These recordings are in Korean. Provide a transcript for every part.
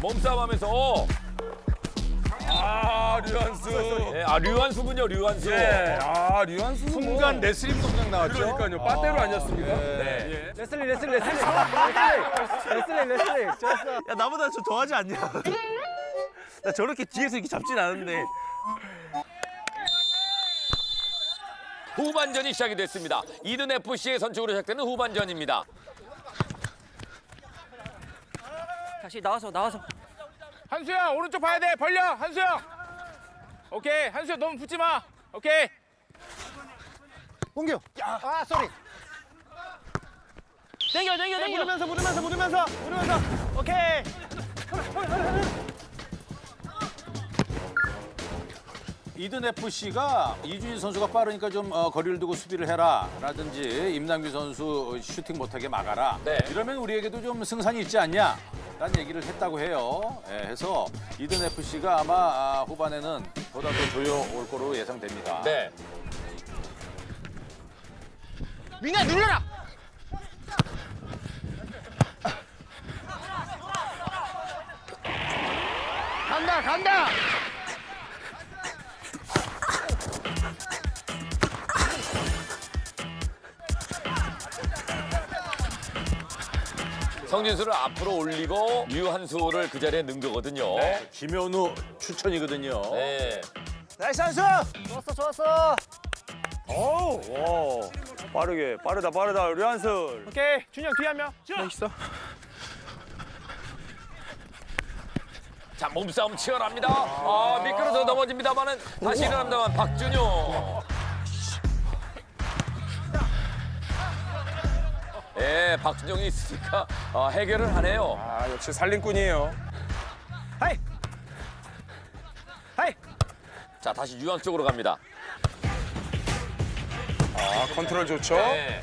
몸싸움하면서 어. 아 류한수. 예, 아 류한수군요 류한수. 예. 아 류한수. 순간 레슬링 동작 나왔죠? 그러니까요. 빠떼로 아니었습니까? 네. 예. 레슬링 레슬링 레슬링 레슬링 레슬링 레슬링 좋았어 야 나보다 저 더하지 않냐? 나 저렇게 뒤에서 이렇게 잡진 않은데. 후반전이 시작이 됐습니다. 이든 FC의 선축으로 시작되는 후반전입니다. 다시 나와서 나와서 한수야 오른쪽 봐야 돼. 벌려 한수야. 오케이 한수야 너무 붙지 마. 오케이. 공격. 아, 쏘리. 당겨 당겨 당겨 무르면서 무르면서 무르면서 무르면서. 오케이. 이든 FC가 이준희 선수가 빠르니까 좀 어, 거리를 두고 수비를 해라 라든지 임남규 선수 슈팅 못하게 막아라. 네. 이러면 우리에게도 좀 승산이 있지 않냐? 라는 얘기를 했다고 해요. 예, 해서 이든 FC가 아마 아, 후반에는 보다 더 조여올 거로 예상됩니다. 네. 민아 눌러라. 간다 간다. 성진수를 앞으로 올리고 류한수를 그 자리에 넣은 거거든요. 네. 김현우 추천이거든요. 나이스 한수! 좋았어 좋았어 어우, 와. 빠르게, 빠르다, 빠르다, 류한수. 오케이 준영 뒤에 한 명. 있어. 자 몸싸움 치열합니다. 아 미끄러져 넘어집니다만은 다시 일어납니다만 박준효. 예, 박준영이 있으니까 어, 해결을 하네요. 아 역시 살림꾼이에요. 하이 하이 자 다시 유한 쪽으로 갑니다. 아 컨트롤 좋죠. 네.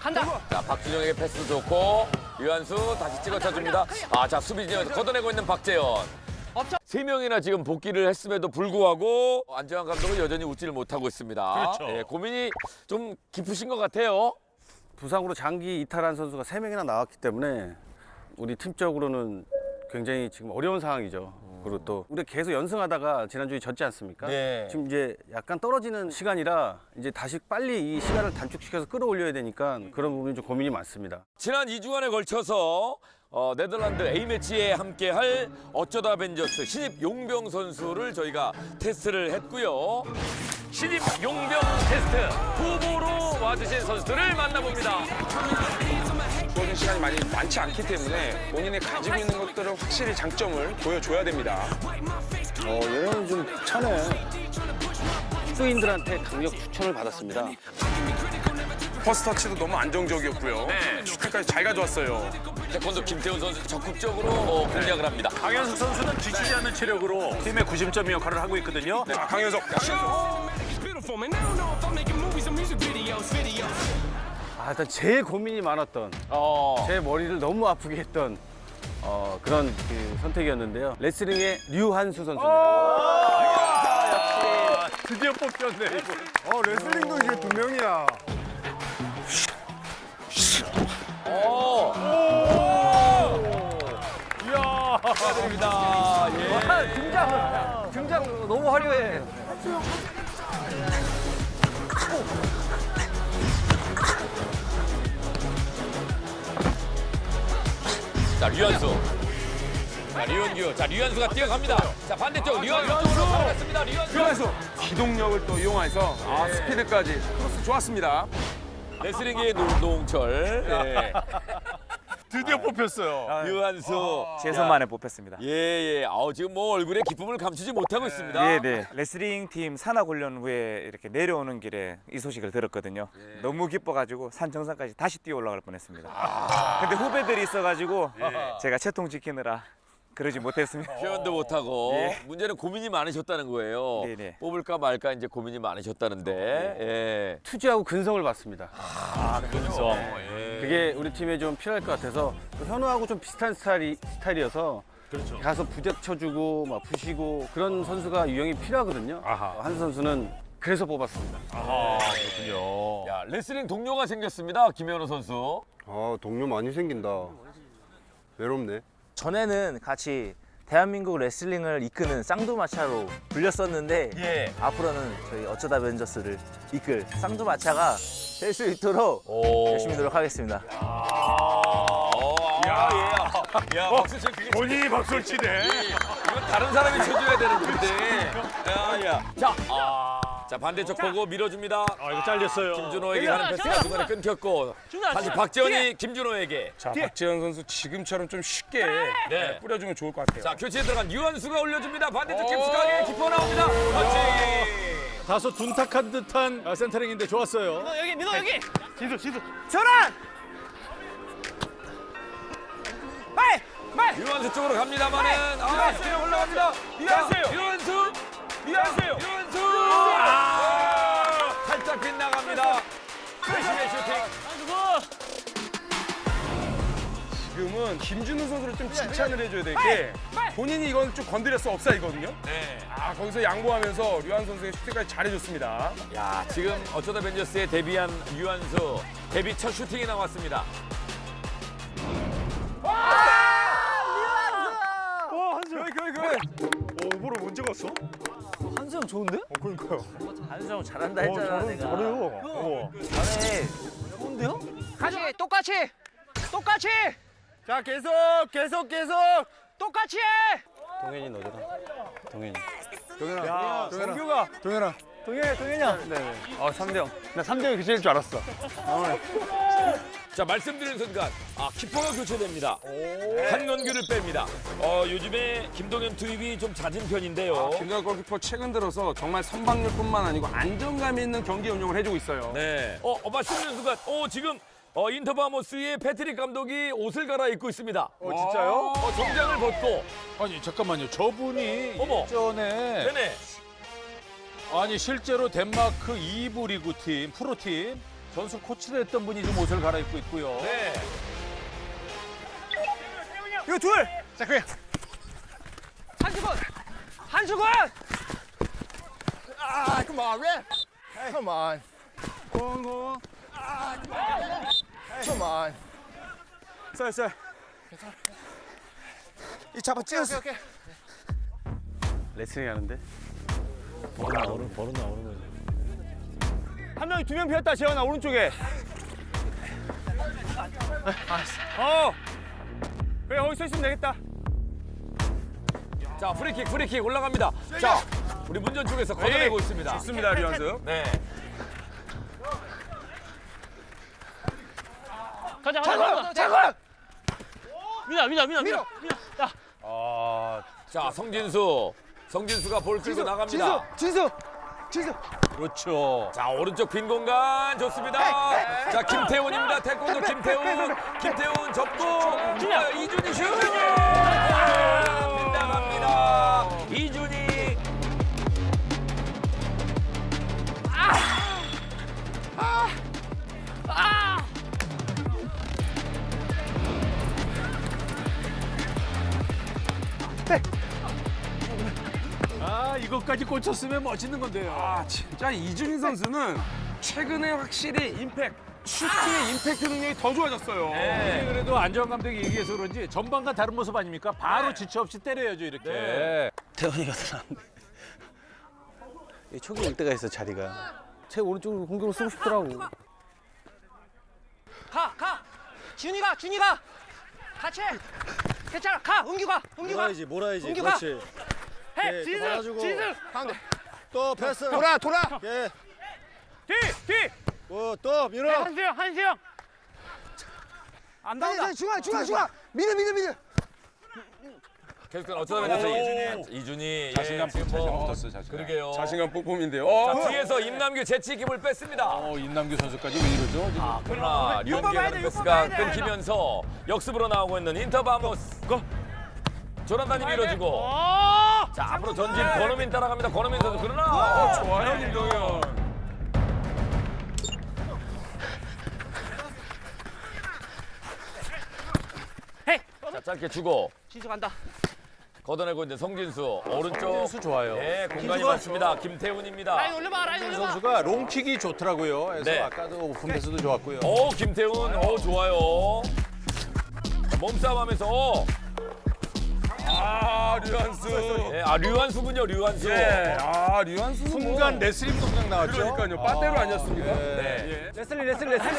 간다 자 박준영에게 패스 좋고 유한수 다시 찍어차 줍니다. 아 자 수비 진영에서 걷어내고 있는 박재현. 엎쳐. 세 명이나 지금 복귀를 했음에도 불구하고 안정환 감독은 여전히 웃지를 못하고 있습니다. 그렇죠. 예, 고민이 좀 깊으신 것 같아요. 부상으로 장기 이탈한 선수가 세명이나 나왔기 때문에 우리 팀적으로는 굉장히 지금 어려운 상황이죠. 그리고 또 우리가 계속 연승하다가 지난주에 졌지 않습니까? 네. 지금 이제 약간 떨어지는 시간이라 이제 다시 빨리 이 시간을 단축시켜서 끌어올려야 되니까 그런 부분이 좀 고민이 많습니다. 지난 2주간에 걸쳐서 어, 네덜란드 A매치에 함께할 어쩌다 벤져스 신입 용병 선수를 저희가 테스트를 했고요. 신입 용병 테스트 후보로 와주신 선수들을 만나봅니다. 주어진 시간이 많이 많지 않기 때문에 본인이 가지고 있는 것들을 확실히 장점을 보여줘야 됩니다. 어, 얘는 좀 차네. 숙부인들한테 강력 추천을 받았습니다. 퍼스트 터치도 너무 안정적이었고요. 네. 슈팅까지 잘 가져왔어요. 태권도 김태훈 선수 적극적으로 어, 공략을 합니다. 강현석 선수는 지치지 않는 체력으로 팀의 구심점 역할을 하고 있거든요. 자 강현석. 아, 일단 제일 고민이 많았던 어, 제 머리를 너무 아프게 했던 어, 그런 그 선택이었는데요. 레슬링의 류한수 선수입니다. 드디어 뽑혔네. 이거. 어 레슬링도 이제 두 명이야. 축하드립니다. 예. 등장 등장 너무 화려해 자 류현수. 자 류현규. 자 류현수가 뛰어갑니다. 자 반대쪽 류현수 쪽으로 가겠습니다. 류현수. 류한수 기동력을 또 이용해서 아 스피드까지 크로스 좋았습니다. 레슬링의 노동철. 예. 드디어 뽑혔어요. 류한수. 제 손만에 뽑혔습니다. 예예. 아우 지금 뭐 얼굴에 기쁨을 감추지 못하고 있습니다. 네, 네. 레슬링 팀 산악 훈련 후에 이렇게 내려오는 길에 이 소식을 들었거든요. 너무 기뻐가지고 산 정상까지 다시 뛰어 올라갈 뻔했습니다. 근데 후배들이 있어가지고 제가 채통 지키느라 그러지 못했습니다. 표현도 못하고 예. 문제는 고민이 많으셨다는 거예요. 네네. 뽑을까 말까 이제 고민이 많으셨다는데. 예. 투지하고 근성을 받습니다. 근성. 그게 우리 팀에 좀 필요할 것 같아서 또 현우하고 좀 비슷한 스타일이, 스타일이어서 가서 부딪혀주고 막 부시고 그런 선수가 유형이 필요하거든요. 한 선수는 그래서 뽑았습니다. 야 레슬링 동료가 생겼습니다. 김현우 선수. 아 동료 많이 생긴다. 외롭네. 전에는 같이 대한민국 레슬링을 이끄는 쌍두마차로 불렸었는데 예. 앞으로는 저희 어쩌다 벤져스를 이끌 쌍두마차가 될 수 있도록 오. 열심히 노력하겠습니다. 어, 야, 예. 야, 박수 쳐. 그게 본인이 박수를 치네. 이건 다른 사람이 쳐줘야 되는 건데. 야, 야. 자, 아. 자, 반대쪽 보고 밀어줍니다. 아 이거 잘렸어요. 김준호에게 가는 패스가 중간에 끊겼고 다시 박지원이 김준호에게. 자, 박지현 선수 지금처럼 좀 쉽게 네. 뿌려주면 좋을 것 같아요. 자 교체에 들어간 유한수가 올려줍니다. 반대쪽 깊숙하게 깊어 나옵니다. 그렇지. 다소 둔탁한 듯한 아, 센터링인데 좋았어요. 유한수 쪽으로 갑니다만은. 아 스피드 올라갑니다. 유한수. 유한수 유한수! 유한수! 아, 살짝 빗나갑니다. 최신의 슈팅. 지금은 김준우 선수를 좀 칭찬을 해줘야 될 게 본인이 이건 좀 건드렸어 없사이거든요. 네. 아 거기서 양보하면서 류한 선수의 슈팅까지 잘해줬습니다. 야 지금 어쩌다 벤져스에 데뷔한 유한수 데뷔 첫 슈팅이 나왔습니다. 오버로 문제 갔어? 한수 형 좋은데? 어 그러니까요. 한수 형 잘한다 했잖아 내가. 잘해요. 어. 잘해. 좋은데요? 같이 똑같이 똑같이 자 계속 계속 계속. 똑같이 해. 동현이 너더라. 동현이. 야 성규가 동현아. 동현이 동현이 형. 네네. 어 3대 0. 나 3대 0 교체일 줄 알았어. 자 말씀드린 순간 아 키퍼가 교체됩니다 한건규를 뺍니다 어 요즘에 김동현 투입이 좀 잦은 편인데요 김동현 골키퍼 최근 들어서 정말 선방률뿐만 아니고 안정감 있는 경기 운영을 해주고 있어요. 네. 어, 어 말씀드린 순간, 어, 지금 어, 인터바모스의 패트릭 감독이 옷을 갈아입고 있습니다. 어 진짜요? 어, 정장을 벗고. 아니 잠깐만요. 저분이 어머. 예전에 네네. 아니 실제로 덴마크 2부 리그 팀 프로팀 전술 코치를 했던 분이 지금 옷을 갈아입고 있고요. 네. 이거 둘. 자 그래. 한수건. 한수건. 아 come on, man. Come on. 공공. Come on. 쌀 쌀. 이 잡아 찌었어. 레슬링 하는데. 한 명이 두 명 피었다 재현아 오른쪽에. 어. 그래 거기 서 있으면 되겠다. 자, 프리킥, 프리킥 올라갑니다. 자, 우리 문전 쪽에서 걷어내고 있습니다. 좋습니다, 류한수. 네. 가자 가자 가자. 민아 민아 민아 민아. 아 자, 성진수. 성진수가 볼 끌고 나갑니다. 진수. 진수. 그렇죠. 자, 오른쪽 빈 공간 좋습니다. 자, 김태훈입니다. 태권도 김태훈. 김태훈 접고. 이준희 슛! 빗나갑니다. 이준 아 이것까지 꽂혔으면 멋있는 건데요. 아 진짜 이준희 선수는 최근에 확실히 임팩 슈팅의 임팩트 능력이 더 좋아졌어요. 네. 그래도 안정 감독이 얘기해서 그런지 전반과 다른 모습 아닙니까? 바로 지체 없이 때려야죠 이렇게. 네. 태훈이가 들어왔는데. 이 촉이 올 때가 있어 자리가. 제 오른쪽으로 공격을 쓰고 싶더라고. 가, 가. 준이가, 준이가. 같이 해. 괜찮아. 가, 은규가, 은규가. 몰아야지 몰아야지. 은규가. 그렇지. 해, 진승, 진승. 가운데. 또 패스. 돌아 돌아. 예. 뒤 뒤. 뭐또 밀어. 한수영, 한수영. 안 나온다. 중앙 중앙 중앙. 밀어 밀어 밀어. 계속 어쩌다 보니까 이준희. 이준희. 자신감 예, 지금 자신감 뭐 붙었어요 자신감. 그러게요. 자신감 뿜뿜인데요. 자, 어, 뒤에서 임남규 재치 기을 뺐습니다. 어 임남규 선수까지 왜 이러죠? 지금? 아, 그러나 류현기의 패스가 끊기면서 역습으로 나오고 있는 인터바모스. 조란단이 밀어주고. 자, 앞으로 전진 권호민 따라갑니다. 권호민 선수. 그러나. 어, 좋아요, 김동현. 자, 짧게 주고. 진수 간다. 걷어내고 있는 성진수. 오른쪽. 선수 좋아요. 네, 공간이 많습니다. 김태훈입니다. 라인 올려봐, 라인 김 올려봐. 선수가 롱킥이 좋더라고요. 그래서 네. 아까도 오픈 패스도 좋았고요. 오, 김태훈. 오, 좋아요. 몸싸움하면서 어. 아 류한수. 예, 아 류한수군요 류한수. 예, 아 류한수. 순간 레슬링 동작 나왔죠? 그러니까요. 빠떼로 아니었습니까? 네. 레슬링 레슬링 레슬링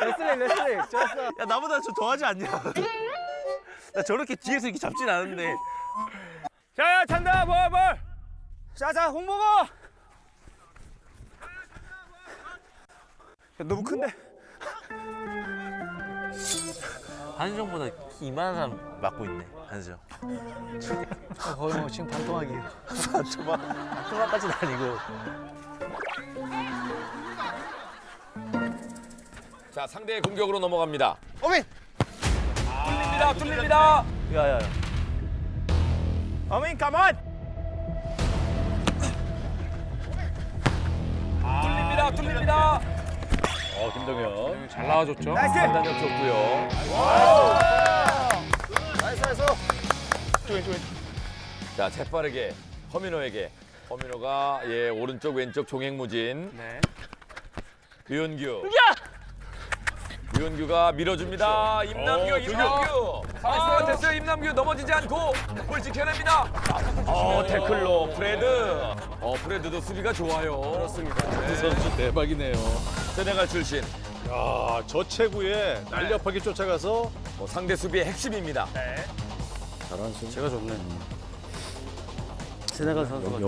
레슬링 레슬링 좋았어. 야 나보다 저 더하지 않냐? 나 저렇게 뒤에서 이렇게 잡진 않은데. 자 야 찬다 볼 볼. 자 자 홍보고. 너무 큰데. 한수정보다 이만한 사람 맡고 있네. 한수정. 거의 뭐 지금 반동하기. 초반 초반까지는 아니고. 자 상대의 공격으로 넘어갑니다. 어민! 뚫립니다 뚫립니다. 야야야. 어민 가만. 뚫립니다 뚫립니다. 어, 김동현. 잘 나와줬죠. 판단력 좋고요. 나이스, 나이스. 자 재빠르게 허민호에게 허민호가 예 오른쪽 왼쪽 종횡무진. 네. 류은규. 류은규가 밀어줍니다. 임남규, 어, 임남규. 아, 됐어요. 임남규 넘어지지 않고 볼 지켜냅니다. 어, 태클로 프레드. 어, 프레드도 수비가 좋아요. 그렇습니다. 이 선수 대박이네요. 세네갈 출신. 야, 저 체구에 날렵하게 쫓아가서 뭐 상대 수비의 핵심입니다. 제가 좋네. 세네갈 선수가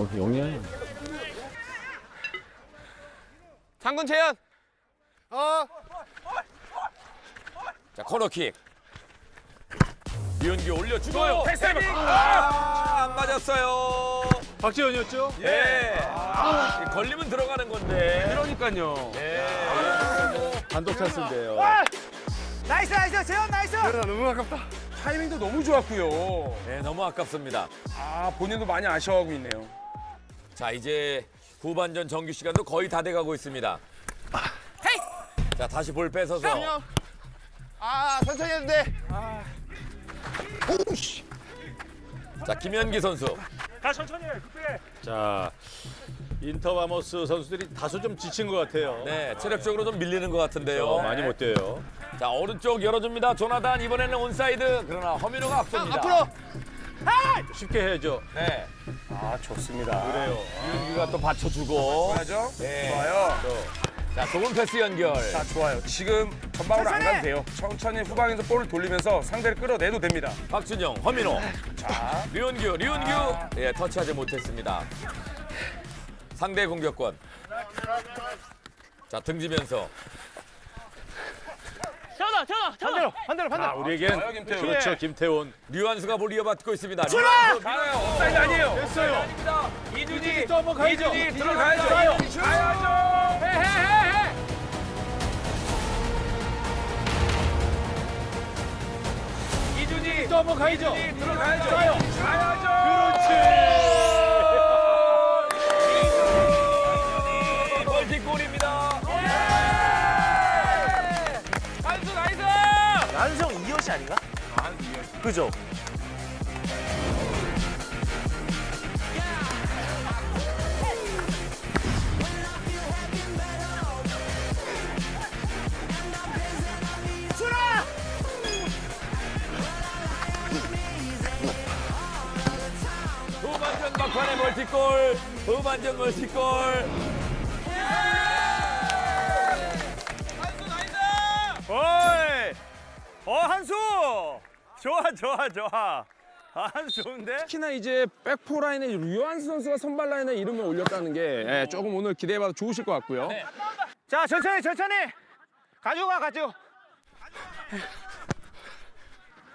장군 재현. 어, 자, 코너킥. 류은규 올려주고요. 패스팅! 아, 안 맞았어요. 박지현이었죠? 예. 아, 걸리면 들어가는 건데. 그러니까요. 예. 단독 찬스인데요. 나이스 나이스 재현 나이스. 너무 아깝다. 타이밍도 너무 좋았고요. 네, 너무 아깝습니다. 아 본인도 많이 아쉬워하고 있네요. 자 이제 후반전 정규 시간도 거의 다 돼가고 있습니다. 자 다시 볼 뺏어서 아, 천천히 해도 돼. 자 김현기 선수 자, 인터바머스 선수들이 다소 좀 지친 것 같아요. 네 체력적으로 좀 밀리는 것 같은데요. 어, 많이 못 돼요. 자 오른쪽 열어줍니다. 조나단 이번에는 온사이드 그러나 허민호가 앞섭니다. 앞으로. 쉽게 해야죠. 네 아 좋습니다. 그래요. 윤기가 또 받쳐주고 맞죠? 네. 좋아요. 자 좋은 패스 연결. 자 좋아요. 지금 전방으로 안 가도 돼요. 천천히 후방에서 볼을 돌리면서 상대를 끌어내도 됩니다. 박준영 허민호. 자 류은규 류은규 예 터치하지 못했습니다. 상대 공격권. 자 등지면서 태어나 태어나 태어나 반대로 반대로 아, 우리에겐 좋아요, 김태훈. 그렇죠, 김태훈. 류한수가 볼 이어받고 있습니다. 류한수 가요. 업사이드 아니에요. 됐어요. 이준이. 이준이 들어가야죠. 가야죠. 해해해해. 이준이 넘어가야죠. 들어가야죠. 가야죠. 그렇지. 아닌가? 그죠? 후반전 막판에 멀티골. 후반전 멀티골. 어이. 어 한수. 좋아 좋아 좋아. 아, 좋은데? 특히나 이제 백포 라인에 류한수 선수가 선발 라인에 이름을 올렸다는 게 예, 조금 오늘 기대해봐도 좋으실 것 같고요. 자 천천히 천천히. 가지고 가 가지고.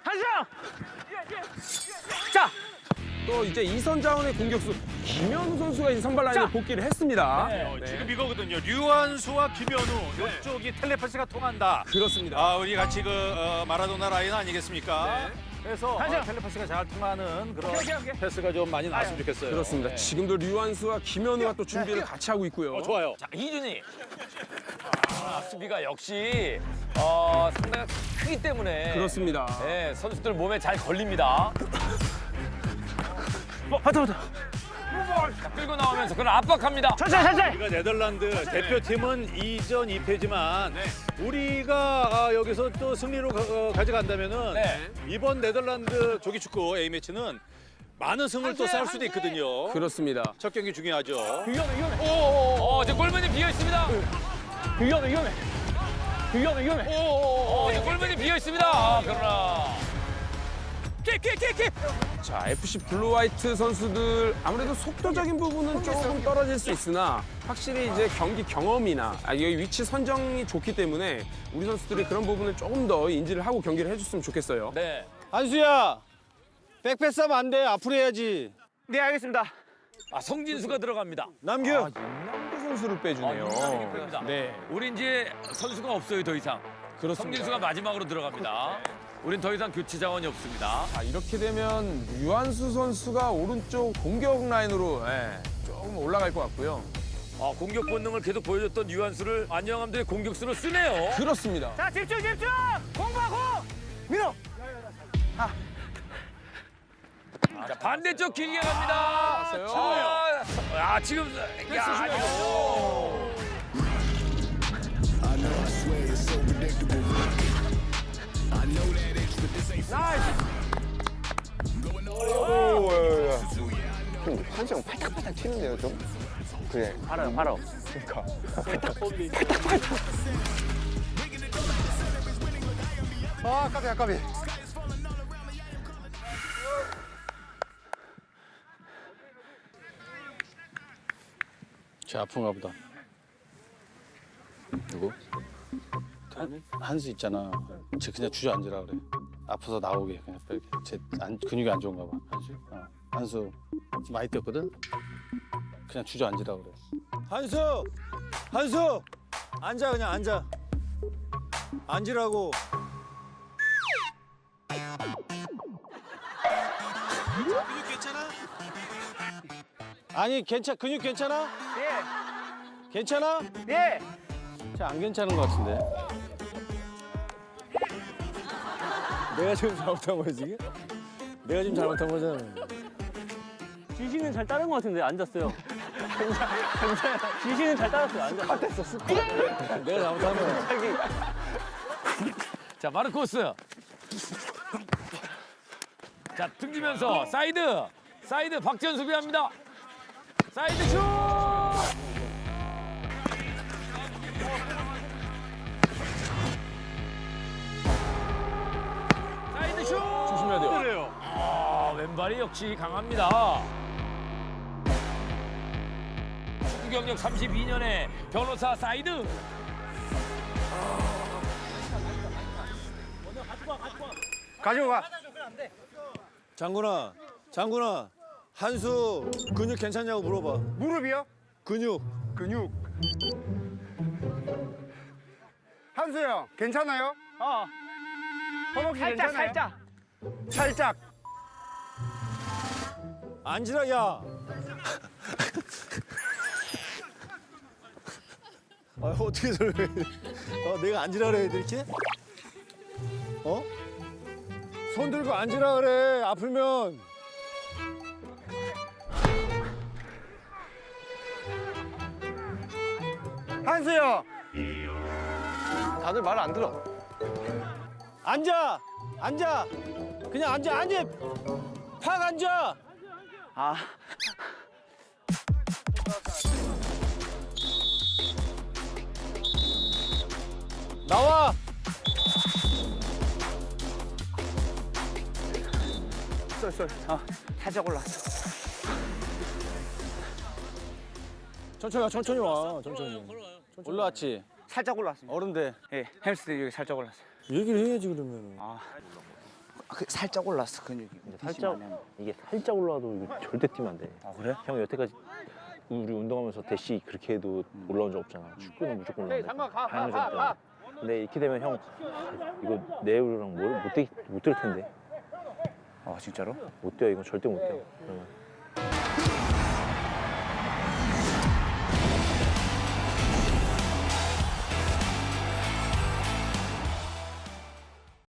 한수. 자. 또 이제 이선 자원의 공격수 김현우 선수가 이제 선발 라인에 복귀를 했습니다. 지금 이거거든요. 류한수와 김현우 이쪽이 텔레파시가 통한다. 그렇습니다. 아, 우리 같이 그 어, 마라도나 라인 아니겠습니까? 그래서 어, 텔레파시가 잘 통하는 그런 패스가 좀 많이 나왔으면 좋겠어요. 그렇습니다. 지금도 류한수와 김현우가 또 준비를 같이 하고 있고요. 어, 좋아요. 자 이준이. 아, 수비가 역시 어, 상당히 크기 때문에 그렇습니다. 네, 선수들 몸에 잘 걸립니다. 어, 맞다 맞다. 자, 끌고 나오면서 그를 압박합니다. 천천히 천천히 우리가 네덜란드 대표팀은 2전 2패지만 우리가 아, 여기서 또 승리로 가, 져간다면은 네. 이번 네덜란드 조기 축구 A 매치는 많은 승을 또 쌓을 수도 있거든요. 그렇습니다. 첫 경기 중요하죠. 위험해 위험해 어, 지금 골문이 비어 있습니다. 위험해 위험해 위험해 위험해 어, 지금 골문이 비어 있습니다. 아, 그러나 킥킥킥킥 자, FC 블루 화이트 선수들 아무래도 속도적인 부분은 조금 떨어질 수 있으나 확실히 이제 경기 경험이나 아, 여기 위치 선정이 좋기 때문에 우리 선수들이 그런 부분을 조금 더 인지를 하고 경기를 해줬으면 좋겠어요. 네. 한수야, 백패스 하면 안 돼. 앞으로 해야지. 네 알겠습니다 아, 성진수가 들어갑니다. 남규. 윤남규 선수를 빼주네요. 니다 네, 우리 이제 선수가 없어요, 더 이상. 그렇습니다. 성진수가 마지막으로 들어갑니다. 우린 더 이상 교체 자원이 없습니다. 자, 이렇게 되면 유한수 선수가 오른쪽 공격 라인으로 예, 조금 올라갈 것 같고요. 아, 공격 본능을 계속 보여줬던 유한수를 안녕함들의 공격수로 쓰네요. 그렇습니다. 자 집중 집중 공부하고 밀어 자, 반대쪽 길게 갑니다. 아, 아, 지금 야, 아 니요. 한정 팔딱팔딱 튀는데요 좀? 그래 팔아요, 팔아. 아 까비 아까비 쟤 아픈가 보다. 누구? 한, 한수 있잖아. 쟤 그냥 주저앉으라 그래. 아파서 나오게 그냥 빨리. 쟤 안, 근육이 안 좋은가 봐. 한수? 어. 한수 많이 뛰었거든? 그냥 주저앉으라 그래. 한수! 한수! 앉아 그냥 앉아. 앉으라고. 근육 괜찮아? 아니 괜찮 근육 괜찮아? 예 괜찮아? 예. 쟤안 괜찮은 것 같은데. 내가 지금 잘못한 거야 지금? 내가 지금 잘못한 거잖아. 지시는 잘 따른 것 같은데 앉았어요. 지시는 잘 따랐어요. 앉았어요. 내가 잘못한 거야. 자, 마르코스. 자, 등지면서 사이드. 사이드 박지현 수비합니다. 사이드 슛! 왼발이 역시 강합니다. 축구 경력 32년의 변호사 사이드. 가지고 가 장군아, 장군아, 한수 근육 괜찮냐고 물어봐. 무릎이요 근육. 근육 한수 형 괜찮아요 어 허벅지 살짝 괜찮아요? 살짝 살짝 앉으라 야. 아, 어떻게 설명해? 어, 내가 앉으라 그래 이렇게? 어? 손 들고 앉으라 그래. 아프면. 한수 형 다들 말 안 들어 앉아. 앉아. 그냥 앉아. 앉아. 팍 앉아. 아, 나와. 쏠 쏠 어 살짝 올라왔어 천천히 와. 천천히 와. 천천히. 올라왔지? 살짝 올라왔습니다 어른데. 예 햄스트링 여기 살짝 올라왔어요 얘기를 해야지 그러면. 그 살짝 올랐어 근육이 살짝 이게 살짝 올라와도 이거 절대 뛰면 안 돼. 아 그래? 형 여태까지 우리 운동하면서 대시 그렇게 해도 올라온 적 없잖아. 축구는 무조건 올라온다. 다양한 점 때문에. 근데 이렇게 되면 형 이거 내일이랑 못, 못, 뛰, 못 뛸 텐데. 아 진짜로? 못 뛰어 이건 절대 못 뛰어. 그러면